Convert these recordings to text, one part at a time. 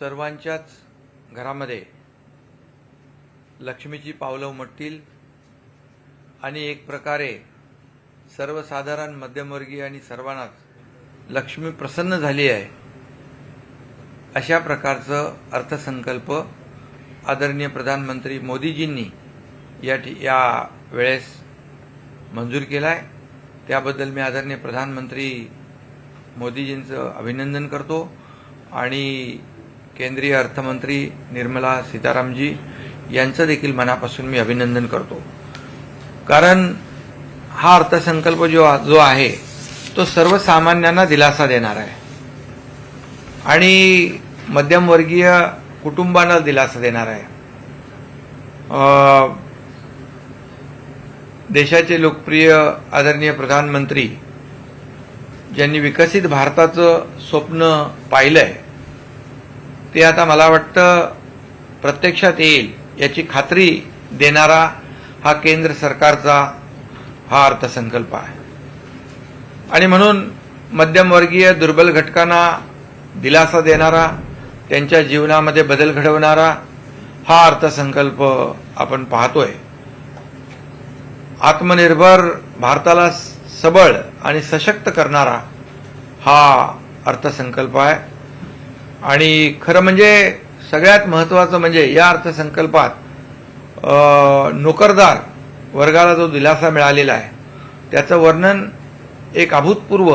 सर्वांच्याच घरामध्ये लक्ष्मीची पावलं उमटतील आणि एक प्रकारे सर्वसाधारण मध्यमवर्गीय आणि सर्वांनाच लक्ष्मी प्रसन्न झाली आहे अशा प्रकारचं अर्थसंकल्प आदरणीय प्रधानमंत्री मोदीजींनी या या वेळेस मंजूर केला आहे त्याबद्दल मी आदरणीय प्रधानमंत्री मोदीजींचं अभिनंदन करतो आणि केंद्रीय अर्थमंत्री निर्मला सीतारामजी यांचं देखील मनापासून मी अभिनंदन करतो. कारण हा अर्थसंकल्प जो जो आहे तो सर्वसामान्यांना दिलासा देणार आहे. आणि मध्यमवर्गीय कुटुंबांना दिलासा देणार आहे. देशाचे लोकप्रिय आदरणीय प्रधानमंत्री ज्यांनी विकसित भारताचं स्वप्न पाहिलं आहे ते आता मला वाटतं प्रत्यक्षात येईल याची खात्री देणारा हा केंद्र सरकारचा हा अर्थसंकल्प आहे. आणि म्हणून मध्यमवर्गीय दुर्बल घटकांना दिलासा देणारा त्यांच्या जीवनामध्ये बदल घडवणारा हा अर्थसंकल्प आपण पाहतोय. आत्मनिर्भर भारताला सबळ आणि सशक्त करणारा हा अर्थसंकल्प आहे. आणि खरं म्हणजे सगळ्यात महत्वाचं म्हणजे या अर्थसंकल्पात नोकरदार वर्गाला जो दिलासा मिळालेला आहे त्याचं वर्णन एक अभूतपूर्व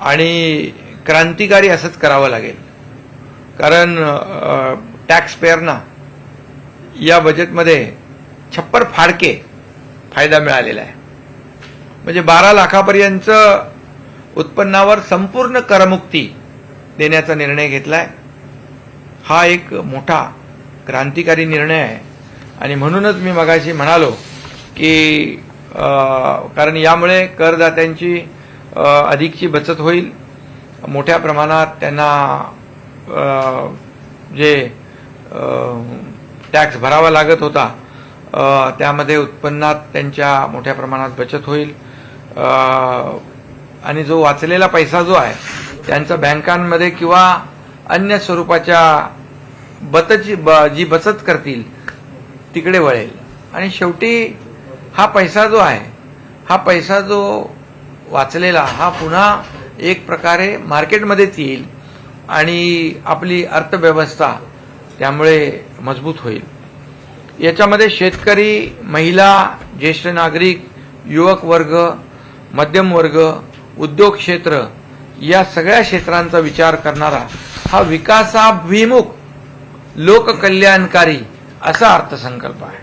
आणि क्रांतिकारी असंच करावं लागेल. कारण टॅक्स पेअरना या बजेटमध्ये छप्पर फाडके फायदा मिळालेला आहे. म्हणजे बारा लाखापर्यंत उत्पन्नावर संपूर्ण करमुक्ती देण्याचा निर्णय घेतलाय. हा एक मोठा क्रांतिकारी निर्णय आहे. आणि म्हणूनच मी मगाशी म्हणालो की कारण यामुळे करदात्यांची अधिकची बचत होईल. मोठ्या प्रमाणात त्यांना जे टॅक्स भरावा लागत होता त्यामध्ये उत्पन्नात त्यांच्या मोठ्या प्रमाणात बचत होईल. आणि जो वाचलेला पैसा जो आहे त्यांचं बँकांमध्ये किंवा अन्य स्वरूपाच्या बतची ब- जी बचत करतील तिकडे वळेल. आणि शेवटी हा पैसा जो आहे हा पैसा जो वाचलेला हा पुन्हा एक प्रकारे मार्केटमध्येच येईल आणि आपली अर्थव्यवस्था त्यामुळे मजबूत होईल. याच्यामध्ये शेतकरी महिला ज्येष्ठ नागरिक युवक वर्ग मध्यम वर्ग उद्योग क्षेत्र या सगळ्या क्षेत्रांचा विचार करणारा हा विकासाभिमुख लोककल्याणकारी असा अर्थसंकल्प आहे.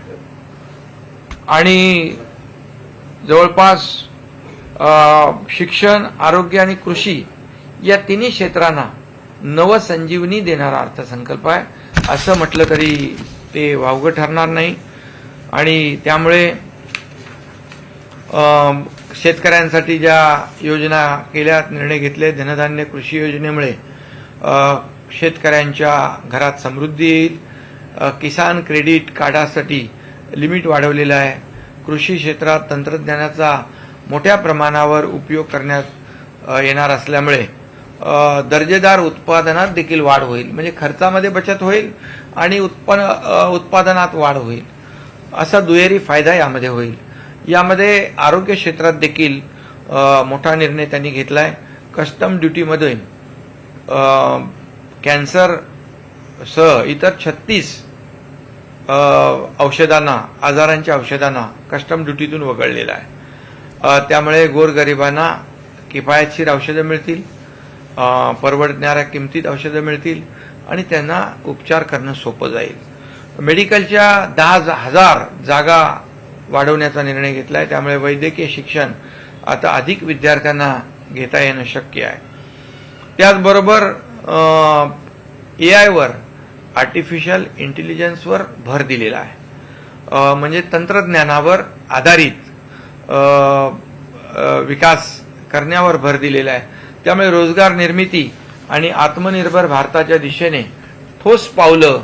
आणि जवळपास शिक्षण आरोग्य आणि कृषी या तिन्ही क्षेत्रांना नवसंजीवनी देणारा अर्थसंकल्प आहे. असं म्हटलं तरी ते वावगं ठरणार नाही. आणि त्यामुळे शेतकऱ्यांसाठी ज्या योजना केल्या निर्णय घेतले धनधान्य कृषी योजनेमुळे शेतकऱ्यांच्या घरात समृद्धी येईल. किसान क्रेडिट कार्डासाठी लिमिट वाढवलेलं आहे. कृषी क्षेत्रात तंत्रज्ञानाचा मोठ्या प्रमाणावर उपयोग करण्यात येणार असल्यामुळे दर्जेदार उत्पादनात देखील वाढ होईल. म्हणजे खर्चामध्ये बचत होईल आणि उत्पन्न उत्पादनात वाढ होईल. असा दुहेरी फायदा यामध्ये होईल. यामध्ये आरोग्य क्षेत्रात देखील मोठा निर्णय त्यांनी घेतला आहे कस्टम ड्युटीमध्ये कॅन्सरसह कॅन्सर सह इतर छत्तीस औषधांना आजारांच्या औषधांना कस्टम ड्युटीतून वगळलेला आहे. त्यामुळे गोरगरिबांना किफायतशीर औषधं मिळतील परवडणाऱ्या किमतीत औषधं मिळतील आणि त्यांना उपचार करणं सोपं जाईल. मेडिकलच्या दहा हजार जागा वाढवण्याचा निर्णय घेतला आहे त्यामुळे वैद्यकीय शिक्षण आता अधिक विद्यार्थ्यांना घेता येणं शक्य आहे. त्याचबरोबर ए आयवर आर्टिफिशियल इंटेलिजन्सवर भर दिलेला आहे. म्हणजे तंत्रज्ञानावर आधारित विकास करण्यावर भर दिलेला आहे. त्यामुळे रोजगार निर्मिती आणि आत्मनिर्भर भारताच्या दिशेने ठोस पावलं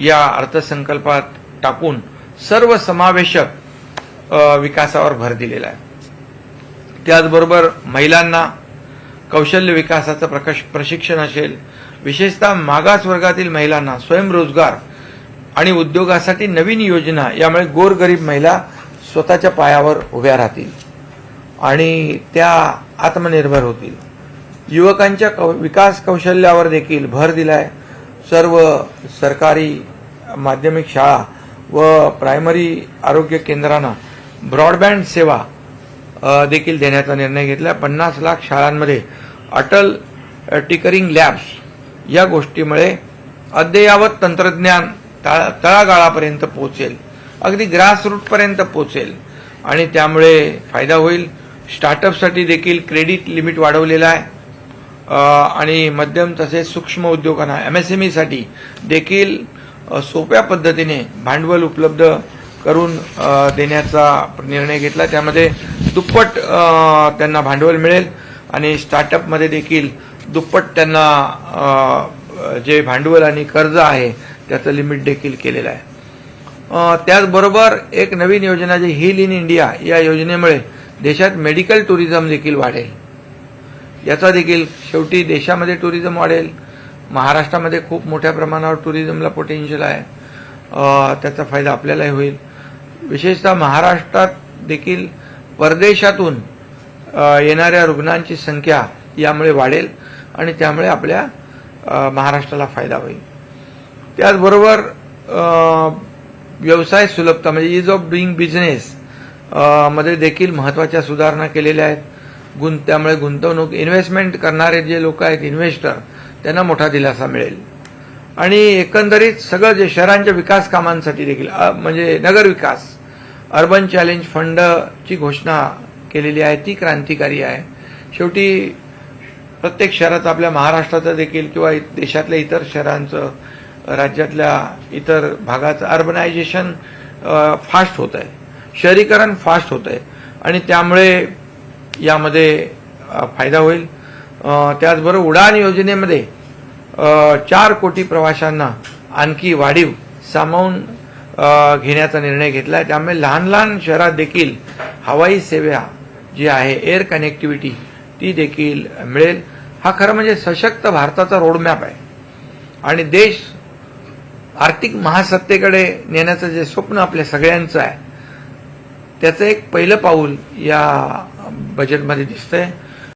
या अर्थसंकल्पात टाकून सर्वसमावेशक विकासावर भर दिलेला आहे. त्याचबरोबर महिलांना कौशल्य विकासाचं प्रकश प्रशिक्षण असेल विशेषतः मागास वर्गातील महिलांना स्वयंरोजगार आणि उद्योगासाठी नवीन योजना यामुळे गोरगरीब महिला स्वतःच्या पायावर उभ्या राहतील आणि त्या आत्मनिर्भर होतील. युवकांच्या कौ विकास कौशल्यावर देखील भर दिलाय. सर्व सरकारी माध्यमिक शाळा व प्रायमरी आरोग्य केंद्रांना ब्रॉडबँड सेवा देखील देण्याचा निर्णय घेतला. पन्नास लाख शाळांमध्ये अटल टिकरिंग लॅब्स या गोष्टीमुळे अद्ययावत तंत्रज्ञान तळा- तळागाळापर्यंत पोहोचेल. अगदी ग्रासरूटपर्यंत पोहोचेल. आणि त्यामुळे फायदा होईल. स्टार्टअपसाठी देखील क्रेडिट लिमिट वाढवलेलं आहे. आणि मध्यम तसेच सूक्ष्म उद्योगांना एम एस देखील सोप्या पद्धतीने भांडवल उपलब्ध करून देण्याचा निर्णय घेतला. त्यामध्ये दुप्पट त्यांना भांडवल मिळेल आणि स्टार्टअपमध्ये देखील दुप्पट त्यांना जे भांडवल आणि कर्ज आहे त्याचं लिमिट देखील केलेलं आहे. त्याचबरोबर एक नवीन योजना जी हिल इन इंडिया या योजनेमुळे देशात मेडिकल टुरिझम देखील वाढेल. याचा देखील शेवटी देशामध्ये टुरिझम वाढेल. महाराष्ट्रामध्ये खूप मोठ्या प्रमाणावर टुरिझमला पोटेन्शियल आहे. त्याचा फायदा आपल्यालाही होईल. विशेषतः महाराष्ट्रात देखील परदेशातून येणाऱ्या रुग्णांची संख्या यामुळे वाढेल आणि त्यामुळे आपल्या महाराष्ट्राला फायदा होईल. त्याचबरोबर व्यवसाय सुलभता म्हणजे इज ऑफ डुईंग बिझनेस मध्ये देखील महत्त्वाच्या सुधारणा केलेल्या आहेत. गुंत त्यामुळे गुंतवणूक इन्व्हेस्टमेंट करणारे जे लोक आहेत इन्व्हेस्टर त्यांना मोठा दिलासा मिळेल. आणि एकंदरीत सगळं जे शहरांच्या विकास कामांसाठी देखील म्हणजे नगर विकास अर्बन चॅलेंज फंडची घोषणा केलेली आहे ती क्रांतिकारी आहे. शेवटी प्रत्येक शहरात आपल्या महाराष्ट्राचं देखील किंवा देशातल्या इतर शहरांचं राज्यातल्या इतर भागाचं अर्बनायझेशन फास्ट होत आहे. शहरीकरण फास्ट होत आहे. आणि त्यामुळे यामध्ये फायदा होईल. त्याचबरोबर उडान योजनेमध्ये चार कोटी प्रवाशांना आणखी वाढीव सामावून घेण्याचा निर्णय घेतला आहे त्यामुळे लहान लहान शहरात देखील हवाई सेवा जी आहे एअर कनेक्टिव्हिटी ती देखील मिळेल. हा खरं म्हणजे सशक्त भारताचा रोडमॅप आहे. आणि देश आर्थिक महासत्तेकडे नेण्याचं जे स्वप्न आपल्या सगळ्यांचं आहे त्याचं एक पहिलं पाऊल या बजेटमध्ये दिसतंय.